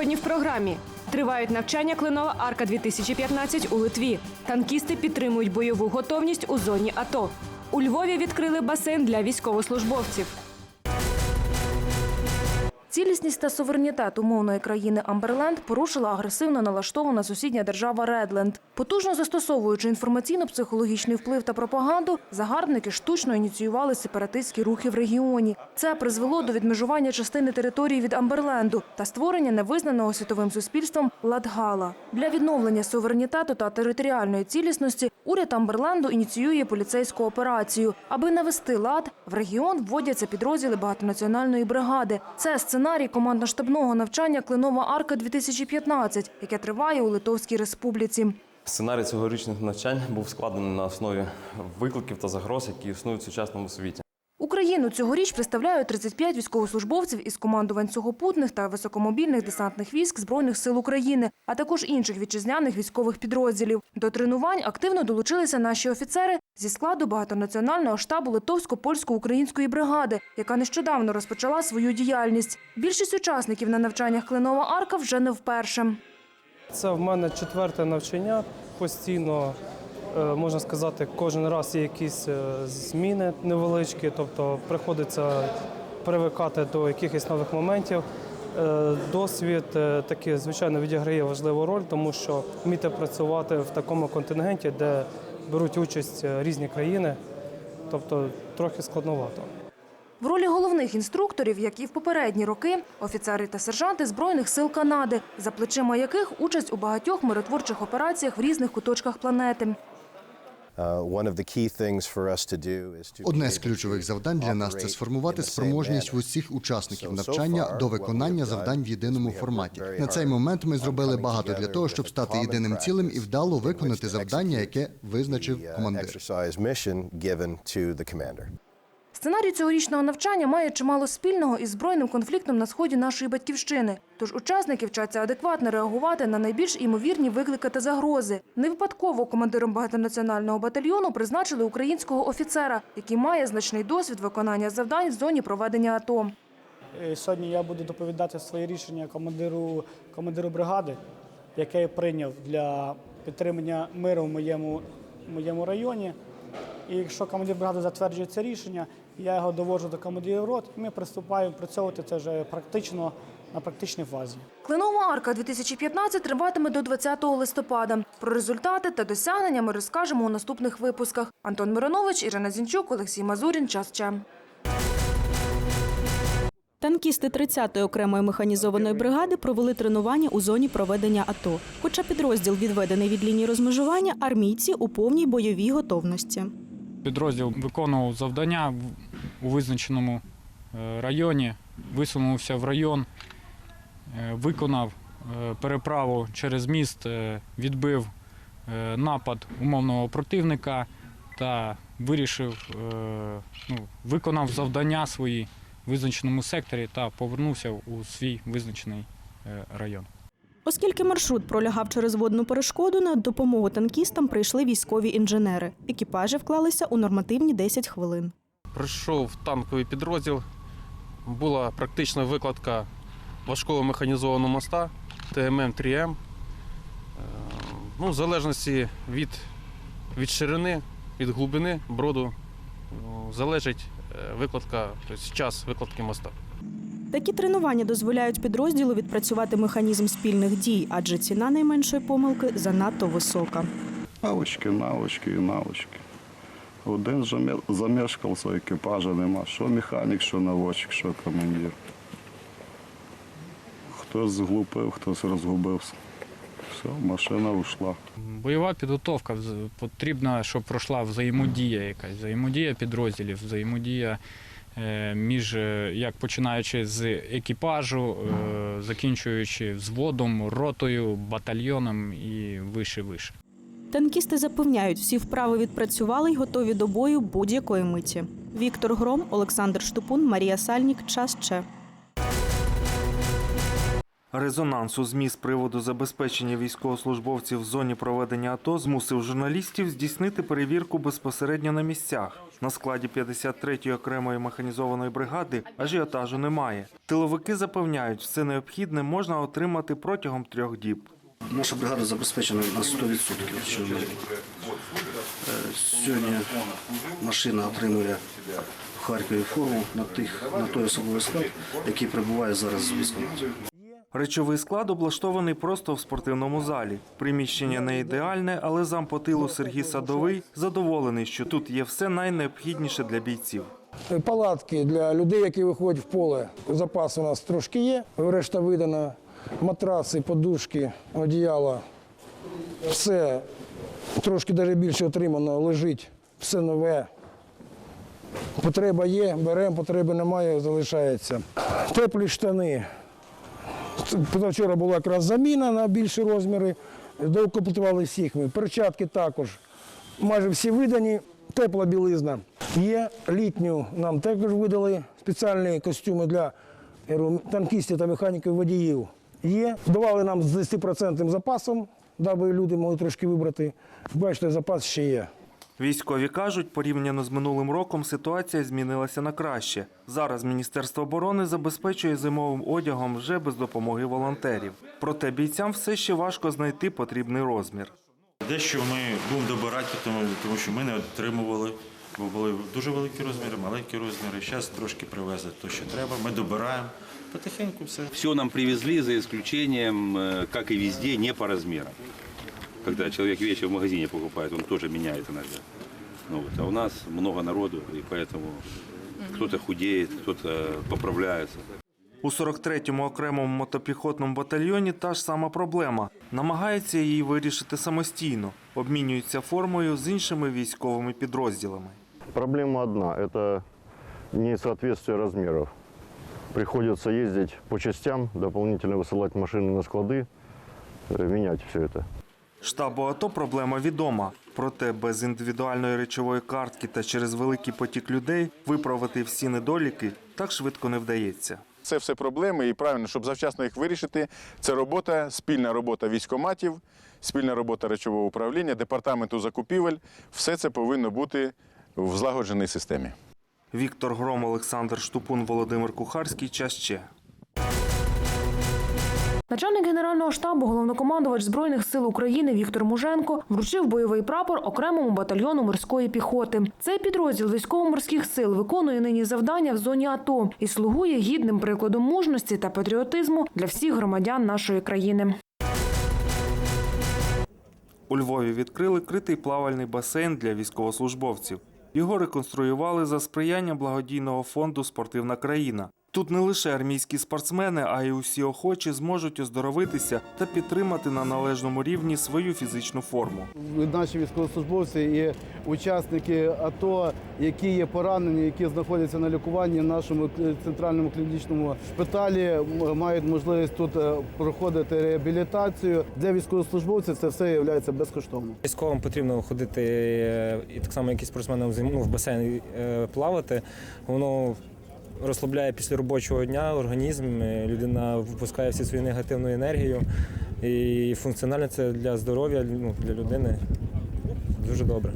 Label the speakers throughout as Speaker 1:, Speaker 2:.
Speaker 1: Сьогодні в програмі тривають навчання Клинова Арка 2015 у Литві. Танкісти підтримують бойову готовність у зоні АТО. У Львові відкрили басейн для військовослужбовців. Цілісність та суверенітет умовної країни Амберленд порушила агресивно налаштована сусідня держава Редленд. Потужно застосовуючи інформаційно-психологічний вплив та пропаганду, загарбники штучно ініціювали сепаратистські рухи в регіоні. Це призвело до відмежування частини території від Амберленду та створення невизнаного світовим суспільством Ладгала. Для відновлення суверенітету та територіальної цілісності уряд Амберленду ініціює поліцейську операцію. Аби навести лад, в регіон вводяться підрозділи багатонаціональної бригади. Це сценарій командно-штабного навчання Клинова Арка 2015, яке триває у Литовській Республіці.
Speaker 2: Сценарій цьогорічних навчань був складений на основі викликів та загроз, які існують в сучасному світі.
Speaker 1: Україну цьогоріч представляють 35 військовослужбовців із командувань сухопутних та високомобільних десантних військ Збройних сил України, а також інших вітчизняних військових підрозділів. До тренувань активно долучилися наші офіцери зі складу багатонаціонального штабу Литовсько-польсько-української бригади, яка нещодавно розпочала свою діяльність. Більшість учасників на навчаннях Клинова Арка вже не вперше.
Speaker 3: Це в мене четверте навчання. Постійно, можна сказати, кожен раз є якісь е, зміни невеличкі, тобто приходиться привикати до якихось нових моментів. Е, Досвід е, таки, звичайно, відіграє важливу роль, тому що вміти працювати в такому контингенті, де беруть участь е, різні країни, тобто трохи складновато.
Speaker 1: В ролі головних інструкторів, як і в попередні роки, офіцери та сержанти Збройних сил Канади, за плечима яких участь у багатьох миротворчих операціях в різних куточках планети.
Speaker 4: Одне з ключових завдань для нас це сформувати спроможність в усіх учасників навчання до виконання завдань в єдиному форматі. На цей момент ми зробили багато для того, щоб стати єдиним цілим і вдало виконати завдання, яке визначив командир.
Speaker 1: Сценарій цьогорічного навчання має чимало спільного із збройним конфліктом на сході нашої батьківщини. Тож учасники вчаться адекватно реагувати на найбільш імовірні виклики та загрози. Не випадково командиром багатонаціонального батальйону призначили українського офіцера, який має значний досвід виконання завдань в зоні проведення АТО.
Speaker 5: Е, Сьогодні я буду доповідати своє рішення командиру, командиру бригади, яке я прийняв для підтримання миру в моєму, в моєму районі. І якщо командир бригади затверджує це рішення, я його доводжу до командирів рот, і ми приступаємо працювати це вже практично на практичній фазі.
Speaker 1: Клинова арка 2015 триватиме до 20 листопада. Про результати та досягнення ми розкажемо у наступних випусках. Антон Миронович, Ірина Зінчук, Олексій Мазурін. Час Че.
Speaker 6: Танкісти 30-ї окремої механізованої бригади провели тренування у зоні проведення АТО. Хоча підрозділ відведений від лінії розмежування, армійці у повній бойовій готовності.
Speaker 7: Підрозділ виконував завдання у визначеному е, районі, висунувся в район, е, виконав е, переправу через міст, відбив напад умовного противника та вирішив, ну, виконав завдання свої в визначеному секторі та повернувся у свій визначений район.
Speaker 6: Оскільки маршрут пролягав через водну перешкоду, на допомогу танкістам прийшли військові інженери. Екіпажі вклалися у нормативні 10 хвилин.
Speaker 8: Прийшов танковий підрозділ. Була практична викладка важкого механізованого моста ТММ-3М. Е, Ну, в залежності від, від ширини, від глибини броду ну, залежить е, викладка, тобто час викладки моста.
Speaker 6: Такі тренування дозволяють підрозділу відпрацювати механізм спільних дій, адже ціна найменшої помилки занадто висока.
Speaker 9: Навички, навички і навички. Один замешкався, екіпажа нема. Що механік, що наводчик, що командир. Хтось зглупив, хтось розгубився. Все, машина ушла.
Speaker 7: Бойова підготовка потрібна, щоб пройшла взаємодія якась, взаємодія підрозділів, взаємодія між е, як починаючи з екіпажу, е, закінчуючи взводом, ротою, батальйоном і вище вище.
Speaker 6: Танкісти запевняють, всі вправи відпрацювали й готові до бою будь-якої миті. Віктор Гром, Олександр Штупун, Марія Сальнік. Час Че.
Speaker 10: Резонанс у ЗМІ з приводу забезпечення військовослужбовців в зоні проведення АТО змусив журналістів здійснити перевірку безпосередньо на місцях. На складі 53-ї окремої механізованої бригади ажіотажу немає. Тиловики запевняють, все необхідне можна отримати протягом трьох діб.
Speaker 11: Наша бригада забезпечена на 100%. Що ми, е, сьогодні машина отримує в Харкові форму на, тих, на той особовий склад, який перебуває зараз в військкоматі.
Speaker 10: Речовий склад облаштований просто в спортивному залі. Приміщення не ідеальне, але зампотилу Сергій Садовий задоволений, що тут є все найнеобхідніше для бійців.
Speaker 12: Палатки для людей, які виходять в поле. Запас у нас трошки є, решта видана. Матраци, подушки, одіяла. Все трошки навіть більше отримано, лежить, все нове. Потреба є, беремо, потреби немає, залишається. Теплі штани. Позавчора була якраз заміна на більші розміри, доукомплектували всіх ми. Перчатки також. Майже всі видані, тепла білизна. Є літню, нам також видали спеціальні костюми для танкістів та механіків водіїв. Є. Давали нам з 10% запасом, даби люди могли трошки вибрати. Бачите, запас ще є.
Speaker 10: Військові кажуть, порівняно з минулим роком ситуація змінилася на краще. Зараз Міністерство оборони забезпечує зимовим одягом вже без допомоги волонтерів. Проте бійцям все ще важко знайти потрібний розмір.
Speaker 13: Дещо ми будемо добирати, тому, тому що ми не отримували, бо були дуже великі розміри, маленькі розміри. Зараз трошки привезли те, що треба. Ми добираємо. Потихеньку все.
Speaker 14: Все нам привезли за исключением, э, как и везде, не по размерам. Когда человек вещи в магазине покупает, он тоже меняет иногда. Ну, вот, а у нас много народу, и поэтому кто-то худеет, кто-то поправляется.
Speaker 10: У 43-му окремому мотопіхотному батальйоні та ж сама проблема. Намагаються її вирішити самостійно, обмінюються формою з іншими військовими підрозділами.
Speaker 9: Проблема одна – это несоответствие размеров. Приходится ездить по частям, дополнительно высылать машины на склады, э, менять все это.
Speaker 10: Штабу АТО проблема відома. Проте без індивідуальної речової картки та через великий потік людей виправити всі недоліки так швидко не вдається.
Speaker 15: Це все проблеми, і правильно, щоб завчасно їх вирішити. Це робота, спільна робота військоматів, спільна робота речового управління, департаменту закупівель. Все це повинно бути в злагодженій системі.
Speaker 10: Віктор Гром, Олександр Штупун, Володимир Кухарський. Час ще.
Speaker 1: Начальник Генерального штабу, головнокомандувач Збройних сил України Віктор Муженко вручив бойовий прапор окремому батальйону морської піхоти. Цей підрозділ військово-морських сил виконує нині завдання в зоні АТО і слугує гідним прикладом мужності та патріотизму для всіх громадян нашої країни.
Speaker 10: У Львові відкрили критий плавальний басейн для військовослужбовців. Його реконструювали за сприяння благодійного фонду Спортивна країна. Тут не лише армійські спортсмени, а й усі охочі зможуть оздоровитися та підтримати на належному рівні свою фізичну форму.
Speaker 16: Наші військовослужбовці і учасники АТО, які є поранені, які знаходяться на лікуванні в нашому центральному клінічному шпиталі, мають можливість тут е, проходити реабілітацію. Для військовослужбовців це все є безкоштовно.
Speaker 17: Військовим потрібно ходити е, і так само, як і спортсменам в зиму ну, в басейн е, плавати. Воно розслабляє після робочого дня організм. е, Людина випускає всю свою негативну енергію. І функціонально це для здоров'я ну, для людини дуже добре.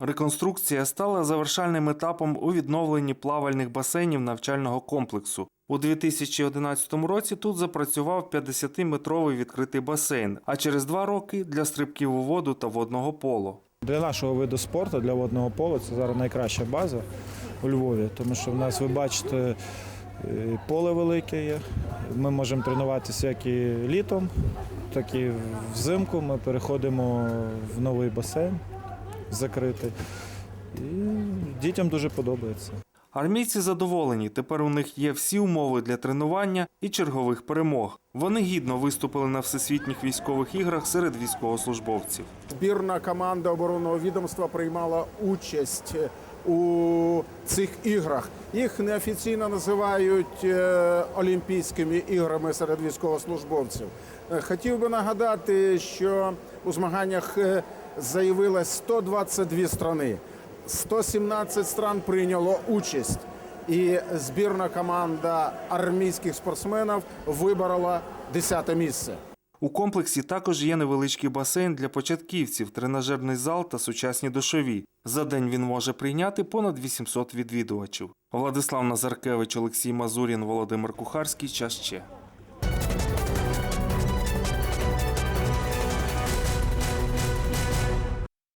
Speaker 10: Реконструкція стала завершальним етапом у відновленні плавальних басейнів навчального комплексу. У 2011 році тут запрацював 50-метровий відкритий басейн, а через два роки для стрибків у воду та водного поло.
Speaker 18: Для нашого виду спорту, для водного пола, це зараз найкраща база у Львові, тому що в нас, ви бачите, е, поле велике є. Ми можемо тренуватися як і літом, так і взимку. Ми переходимо в новий басейн закритий. І дітям дуже подобається.
Speaker 10: Армійці задоволені. Тепер у них є всі умови для тренування і чергових перемог. Вони гідно виступили на всесвітніх військових іграх серед військовослужбовців.
Speaker 19: Збірна команда оборонного відомства приймала участь у цих іграх. Їх неофіційно називають е, Олімпійськими іграми серед військовослужбовців. Е, Хотів би нагадати, що у змаганнях е, заявилось 122 страни. 117 стран прийняло участь. І збірна команда армійських спортсменів виборола 10 місце.
Speaker 10: У комплексі також є невеличкий басейн для початківців, тренажерний зал та сучасні душові. За день він може прийняти понад 800 відвідувачів. Владислав Назаркевич, Олексій Мазурін, Володимир Кухарський. Час ще.